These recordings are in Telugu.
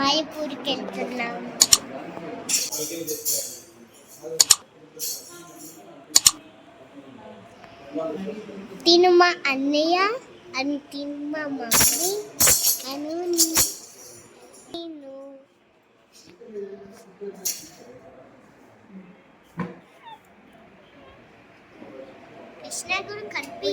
మాయపూరికి వెళ్తున్నాం తిను మా అన్నయ్య? అని తిను మా మమ్మీ? అను నేను కృష్ణ కూడా కలిపి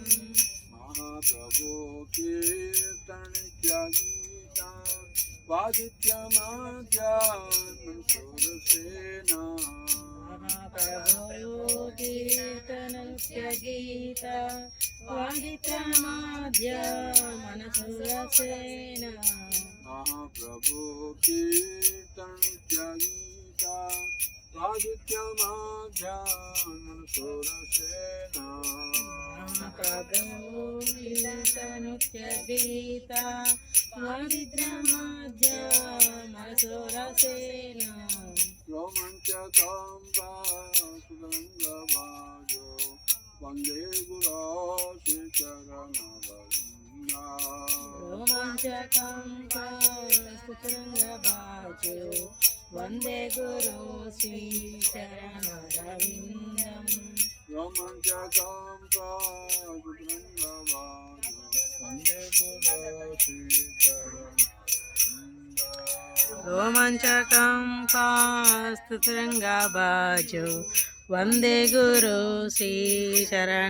महाप्रभो कीर्तनित्यागीता वादित्यमाद्यान्मनसुरसेना महाप्रभो कीर्तनस्य वादित्रमाद्य मनसुरसेन महाप्रभो कीर्तनित्यागीता वादित्यमाद्यान्मनसुरसेना महाप्रभो कीर्तनस्य वादित्रमाद्य मनसुरसेन रोमञ्चकम्बा గీత వరిద్రమాధ్య మనసోరసేన రోమంచకాంబాంగవాజో వందే గురాసి చరణవన్నా రోమంచకాంబాంగవాజో వందే గురు శ్రీ చరణరవిందం రోమంచకాం रोमाञ्चकं कास्तुतरङ्गबाजो वन्दे गुरु श्रीचरणरविन्दम्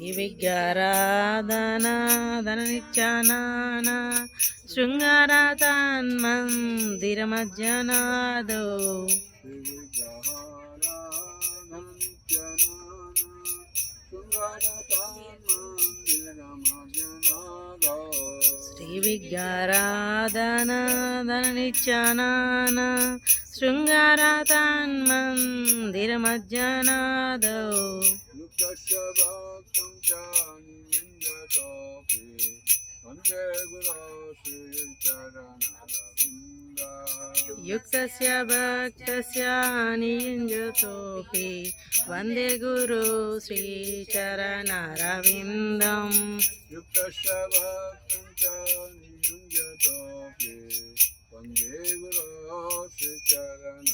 శ్రీవిగ్రహారాధనాధననిత్యానాన శృంగారాతాన్మందిరమజ్జనాదో. శ్రీవిగ్రహారాధనాధననిత్యానాన శృంగారాతాన్మందిరమజ్జనాదో. युक्तस्य भक्तं च निन्दतोऽपि वन्दे गुरो श्रीचरणरविन्दा युक्तस्य भक्तस्य नियुञ्जतोऽपि वन्दे गुरु श्रीचरणरविन्दम् युक्तस्य भक्तं च नियुञ्जतोऽपि वन्दे गुरो श्रीचरणरविन्दा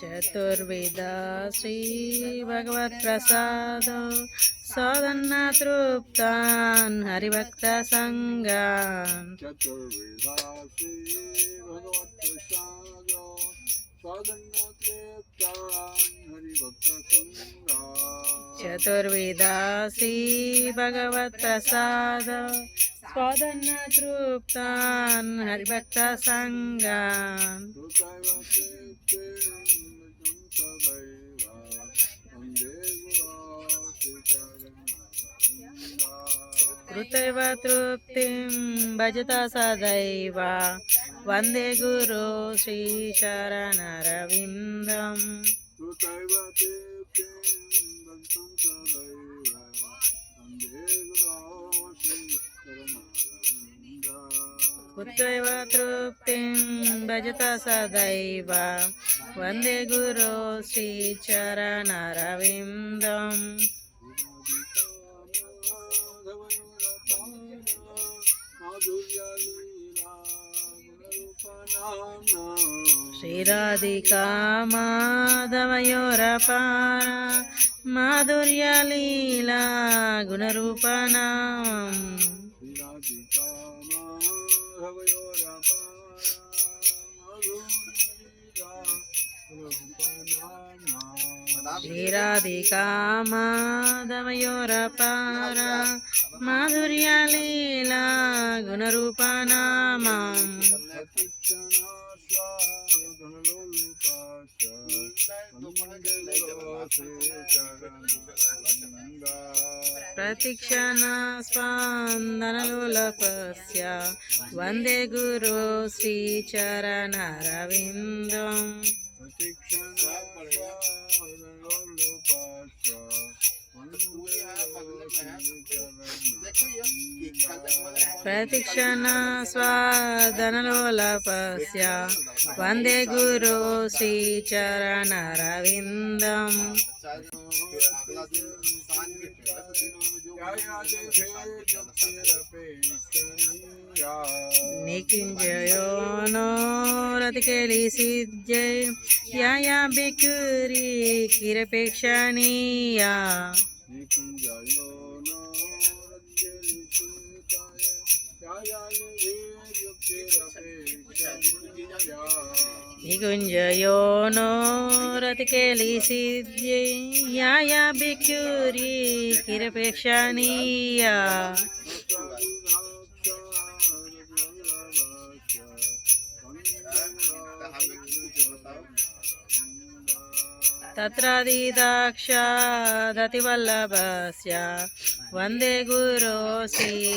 చతుర్విధ శ్రీ భగవత్ ప్రసాదం సోదన్న తృప్తాన్ హరిభక్త సంఘాన్ చతుర్విధ శ్రీ భగవత్ ప్రసాదం సోదన్న తృప్తాన్ హరిభక్త సంఘాన్ कृतैव तृप्तिं भजतः सदैव वन्दे गुरु श्रीशरणरविन्दम्। कृतैव त्वैव तृप्तिं भजत सदैव वन्दे गुरो श्रीचरणरविन्दम् श्रीराधिका माधवयोरपार माधुर्यलीला गुणरूपणाम् శ్రీరాధికా మాధవయోరపార మాధుర్యలీలా గుణరూపనామం. ప్రతిక్షణ స్పందనలోలపస్య వందే గురు శ్రీచరణరవిందం. ప్రతిక్షణ స్వాదనలోలపస్య. వందే గురు శ్రీచరణరవిందం నికింజయో నోరతికేలి సిద్ధ్యై. యాయా బికురి కిరపేక్షణీయా. నికింజయో నోరతికేలి సిద్ధ్యై యాయా బికురి కిరపేక్షణీయా తత్రాదిదాక్షాదతివల్లభస్య వందే గురో శ్రీచరణరవిందం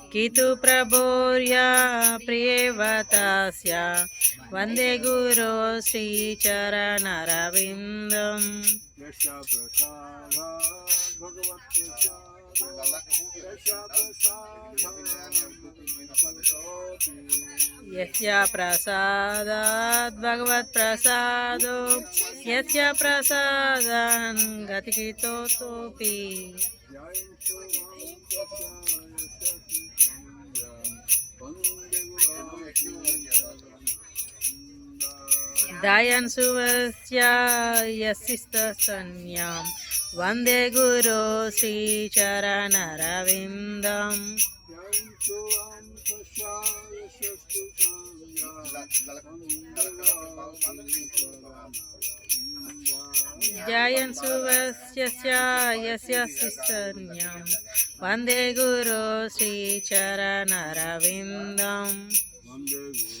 कितु प्रभोर्या प्रियवतास्य वन्दे गुरो श्रीचरणरविन्दम् यश प्रसाद भगवत् यस्य प्रसादात् भगवत्प्रसादो यस्य प्रसादान् गतिकितोऽपि దయన్ సువస్యాస్తిస్తన్యాం వందే గురు శ్రీచరణరవిందం జయన్ సువస్యాస్తిస్తన్యాం వందే గురు శ్రీచరణరవిందం వందే గురు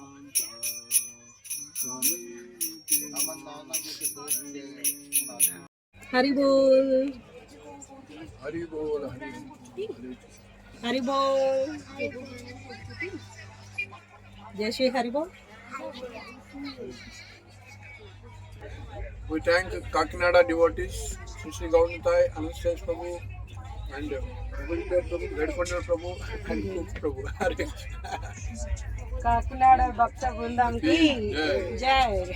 हरी बोल हरी बोल हरी बोल जय श्री हरि बोल We thank Kakinada devotees, Sri Gaunatai, Anastasia Prabhu, and Prabhupada Prabhu, Gadpanda Prabhu, and Cook Prabhu. Kakinada Bhakta Vrindam ki jai.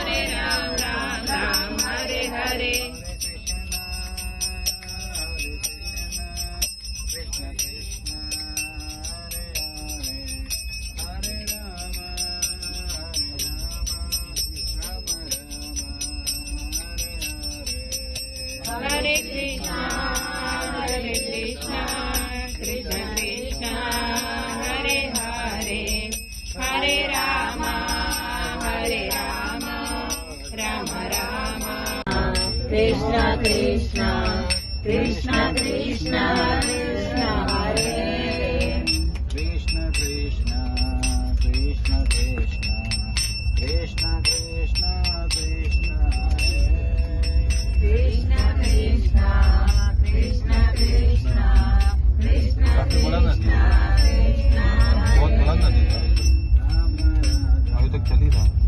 salida.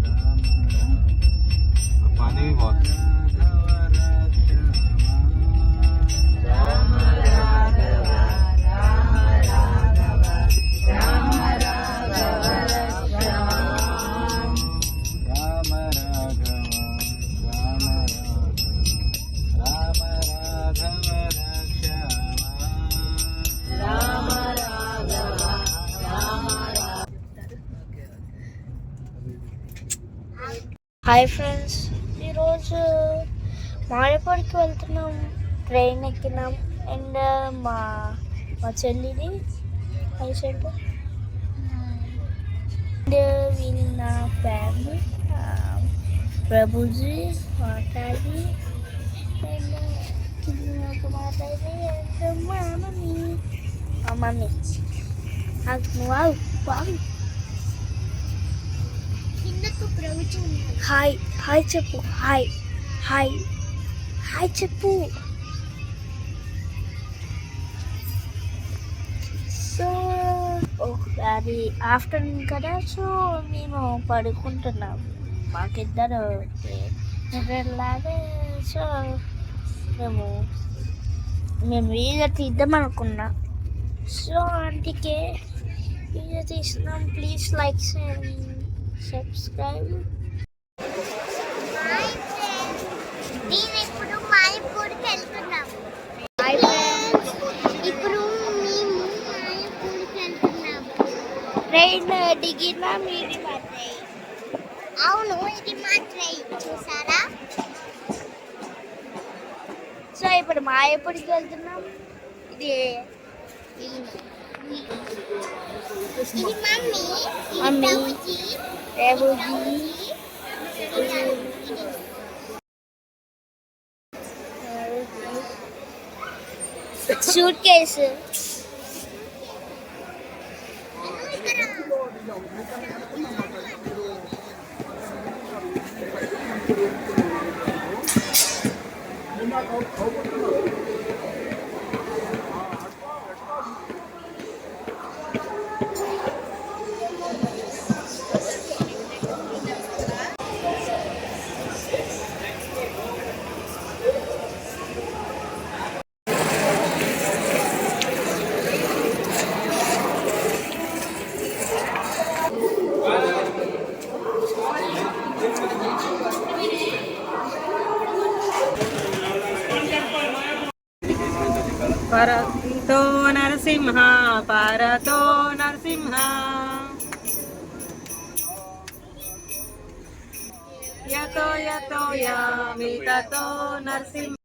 మారేపడికి వెళ్తున్నాం ట్రైన్ ఎక్కినాం. అండ్ మా మా చెల్లిని కలిసాడు అండ్ వీళ్ళు నా ఫ్యామిలీ ప్రభుజీ మాట్లాడి అండ్ కింద మాట్లాడి అండ్ మా మమ్మీ? మా మమ్మీ. వావ్ వావ్ కిందకు హాయ్ హాయ్ చెప్పు హాయ్ హాయ్. హాయ్ చెప్పు సో అది ఆఫ్టర్నూన్ కదా సో మేము పడుకుంటున్నాం మాకిద్దరు నిద్రలాగా సో మేము మేము వీడియో తీద్దాం అనుకున్నా. సో అందుకే వీడియో తీస్తున్నాం. ప్లీజ్ లైక్ సబ్స్క్రైబ్ నేను ఇప్పుడు మాయపూడికి వెళ్తున్నాం ఇప్పుడు మేము మాయపూడికి వెళ్తున్నాం ట్రైన్ దిగిన మీది మా ట్రైన్ అవును ఇది మా ట్రైన్ చూసారా? సో ఇప్పుడు మాయపూడికి వెళ్తున్నాం? ఇది ఇది mummy suitcase. నరసింహ పరతో నరసింహ యతో యతో యామి తతో నరసింహ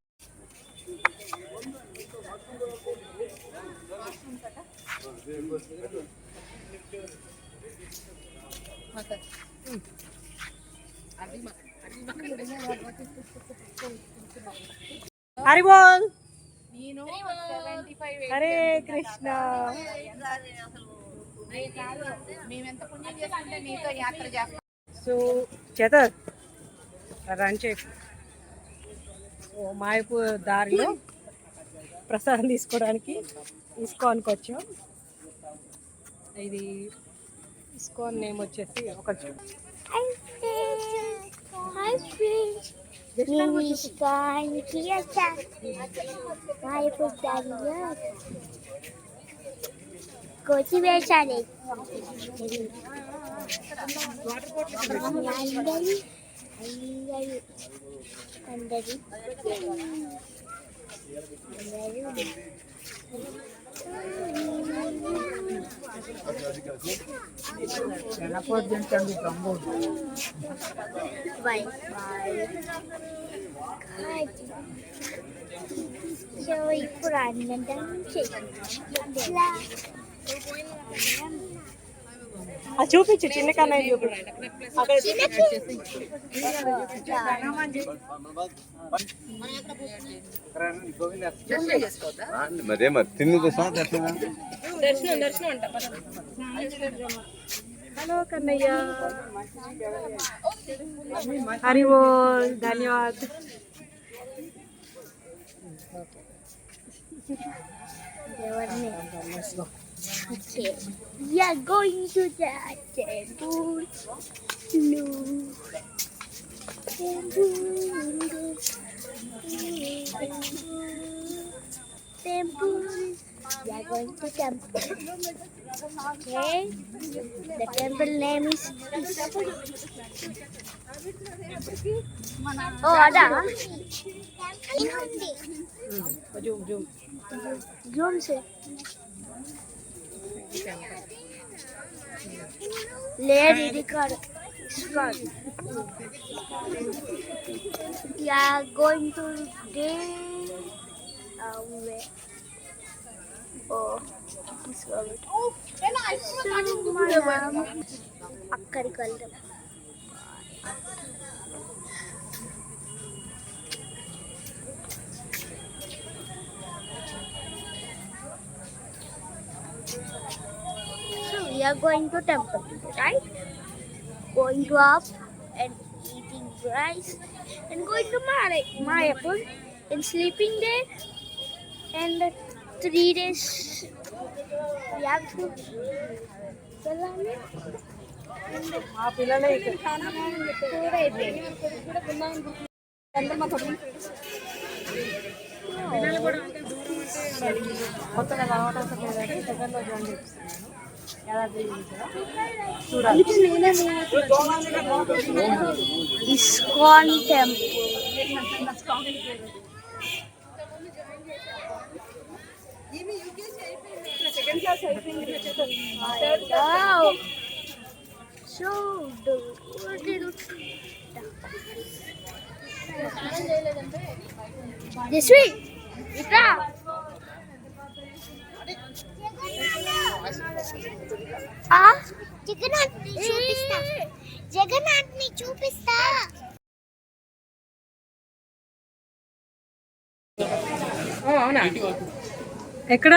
హరి బోల్ Hare Krishna so చేతర్ రన్ చేయి ఓ మాయపూర్ దారిలో ప్రసాదం తీసుకోవడానికి తీసుకోనికి వచ్చాం. ఇది ఇస్కాన్ నేమ్ వచ్చేసి ఒక Hi Miwiszkońki jeszcze. Mają podania represented the Gambod. Bye. Bye. So, you put on Bye. అది చూపించు చిన్న కన్నయ్య చూపించు. అక్కడ మరే మరి తిన్నుకు సార్ ఎట్లా దర్శనం దర్శనం అంట హలో కన్నయ్య. హరి బోల్ ధన్యవాద్. ఎవరిని? Okay. We are going to the temple. No. Temple. Temple. We are going to temple. Okay. The temple name is. Oh, ada. Hmm, Zoom, zoom. Zoom sih. Lady Ricard is fun. We are going to day away. Oh, it's good. So, madam, akkari kallam. we are going to temple, right? Going to up and eating rice and going to Maya, Mayapur and sleeping there. And three days we have to వెళ్ళాలి మా పిల్లలే ఇక్కడ టూర్ అయిపోయింది పిల్లలు కూడా అంటే దూరం అంటే కొత్తగా రావడం లేదంటే సెకండ్లో జాయిన్ చేపిస్తున్నాను యాదాద్రి చూడాలి ISKCON temple. Second class Jagannath చూపిస్తా. జగన్నాథ్ని చూపిస్తా అవునా? ఎక్కడ?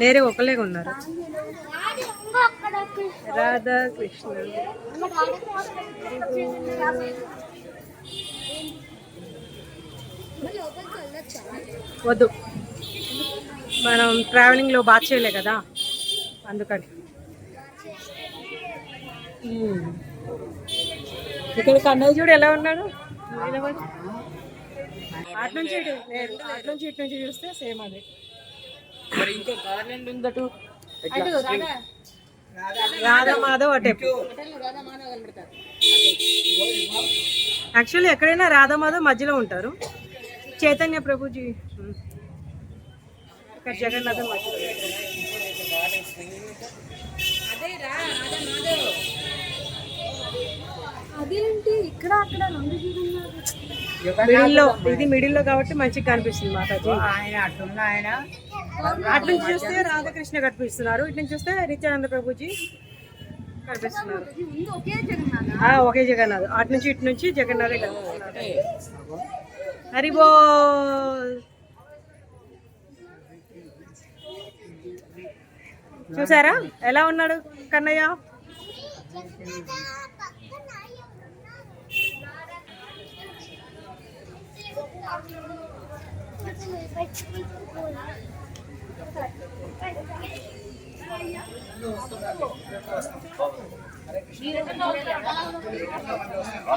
లేరే ఒకలేగా ఉన్నారు రాధాకృష్ణ. రాధా కృష్ణ వద్దు. మనం ట్రావెలింగ్లో బాగా చేయలే కదా? అందుకని. ఉమ్. ఇక్కడ కన్నయ్య చూడు ఎలా ఉన్నాడు. అటు నుంచి ఇటు లేదు అటు నుంచి ఇటు నుంచి చూస్తే సేమ్ అదే. మరి ఇంకో ఉందటు అటు? రాధా. రాధా మాధవ్ అటే యాక్చువల్లీ ఎక్కడైనా రాధా మాధవ్ మధ్యలో ఉంటారు. చైతన్య ప్రభుజీ. జగన్నాథ అదేంటి? ఇక్కడ అక్కడ రెండు మిడిల్లో ఇది మిడిల్లో కాబట్టి మంచిగా కనిపిస్తుంది మాతాజీ. ఆయన అట్టున్న ఆయన. అటు నుంచి చూస్తే రాధాకృష్ణ కనిపిస్తున్నారు. ఇటు నుంచి చూస్తే నిత్యానంద ప్రభుజీ కనిపిస్తున్నారు. ఒకే జగన్నాథ్. అటు నుంచి ఇటు నుంచి జగన్నాథే కనిపిస్తున్నారు. హరి చూసారా? ఎలా ఉన్నాడు కన్నయ్య?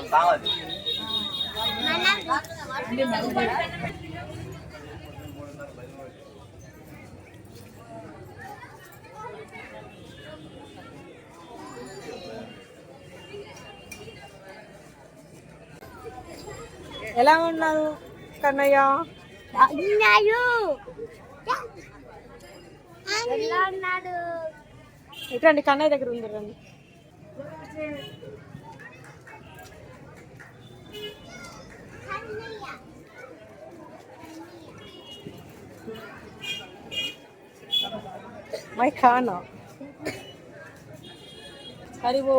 కావాలి ఎలా ఉన్నారు కన్నయ్య? బాగున్నాడు. ఎలా ఉన్నాడు? ఇట్రండి కన్నయ్య దగ్గర ఉంది రండి. మై ఖానా హరిబో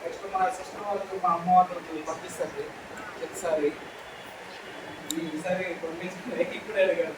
నెక్స్ట్ మా సిస్టర్ వాళ్ళకి మా అమ్మ వాళ్ళకి పంపిస్తుంది ప్రతిసారి ఈసారి పంపించుకునే ఇప్పుడు అడిగారు.